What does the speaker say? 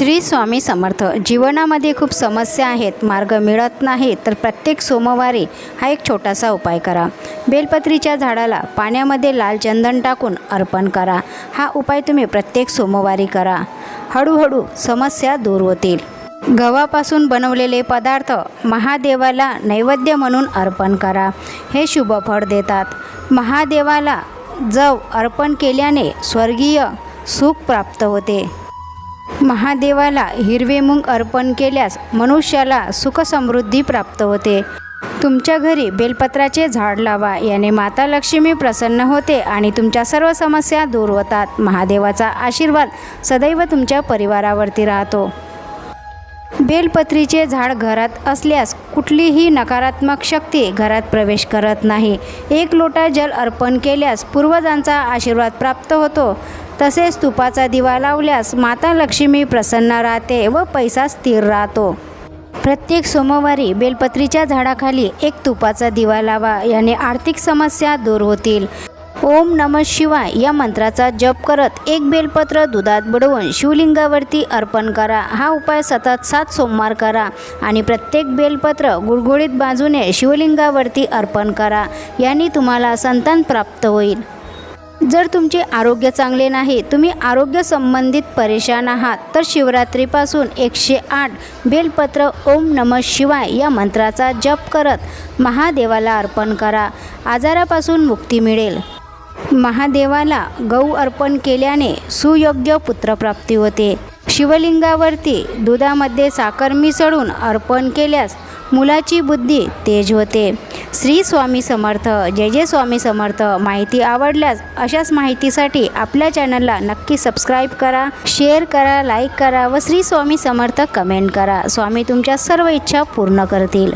श्री स्वामी समर्थ. जीवनामध्ये खूप समस्या आहेत मार्ग मिळत नाही तर प्रत्येक सोमवारी हा एक छोटासा उपाय करा. बेलपत्रीच्या झाडाला पाण्यामध्ये लाल चंदन टाकून अर्पण करा. हा उपाय तुम्ही प्रत्येक सोमवारी करा. हळूहळू समस्या दूर होतील. गव्हापासून बनवलेले पदार्थ महादेवाला नैवेद्य म्हणून अर्पण करा. हे शुभ फळ देतात. महादेवाला जव अर्पण केल्याने स्वर्गीय सुख प्राप्त होते. महादेवाला हिरवे मुंग अर्पण केल्यास मनुष्याला सुखसमृद्धी प्राप्त होते. तुमच्या घरी बेलपत्राचे झाड लावा याने माता लक्ष्मी प्रसन्न होते आणि तुमच्या सर्व समस्या दूर होतात. महादेवाचा आशीर्वाद सदैव तुमच्या परिवारावरती राहतो. बेलपत्रीचे झाड घरात असल्यास कुठलीही नकारात्मक शक्ती घरात प्रवेश करत नाही. एक लोटा जल अर्पण केल्यास पूर्वजांचा आशीर्वाद प्राप्त होतो. तसेच तुपाचा दिवा लावल्यास माता लक्ष्मी प्रसन्न राहते व पैसा स्थिर राहतो. प्रत्येक सोमवारी बेलपत्रीच्या झाडाखाली एक तुपाचा दिवा लावा याने आर्थिक समस्या दूर होतील. ओम नम शिवाय या मंत्राचा जप करत एक बेलपत्र दुधात बुडवून शिवलिंगावरती अर्पण करा. हा उपाय सतत सात सोमवार करा आणि प्रत्येक बेलपत्र गुळगुळीत बाजूने शिवलिंगावरती अर्पण करा. याने तुम्हाला संतान प्राप्त होईल. जर तुमचे आरोग्य चांगले नाही तुम्ही आरोग्य संबंधित परेशान आहात तर शिवरात्रीपासून एकशे आठ बेलपत्र ओम नम शिवाय या मंत्राचा जप करत महादेवाला अर्पण करा. आजारापासून मुक्ती मिळेल. महादेवाला गहू अर्पण केल्याने सुयोग्य पुत्रप्राप्ती होते. शिवलिंगावरती दुधामध्ये साखर मिसळून अर्पण केल्यास मुलाची बुद्धी तेज होते. श्री स्वामी समर्थ जय जय स्वामी समर्थ माहिती आवडल्यास अशाच माहितीसाठी आपल्या चॅनलला नक्की सबस्क्राईब करा शेअर करा लाईक करा व श्री स्वामी समर्थ कमेंट करा. स्वामी तुमच्या सर्व इच्छा पूर्ण करतील.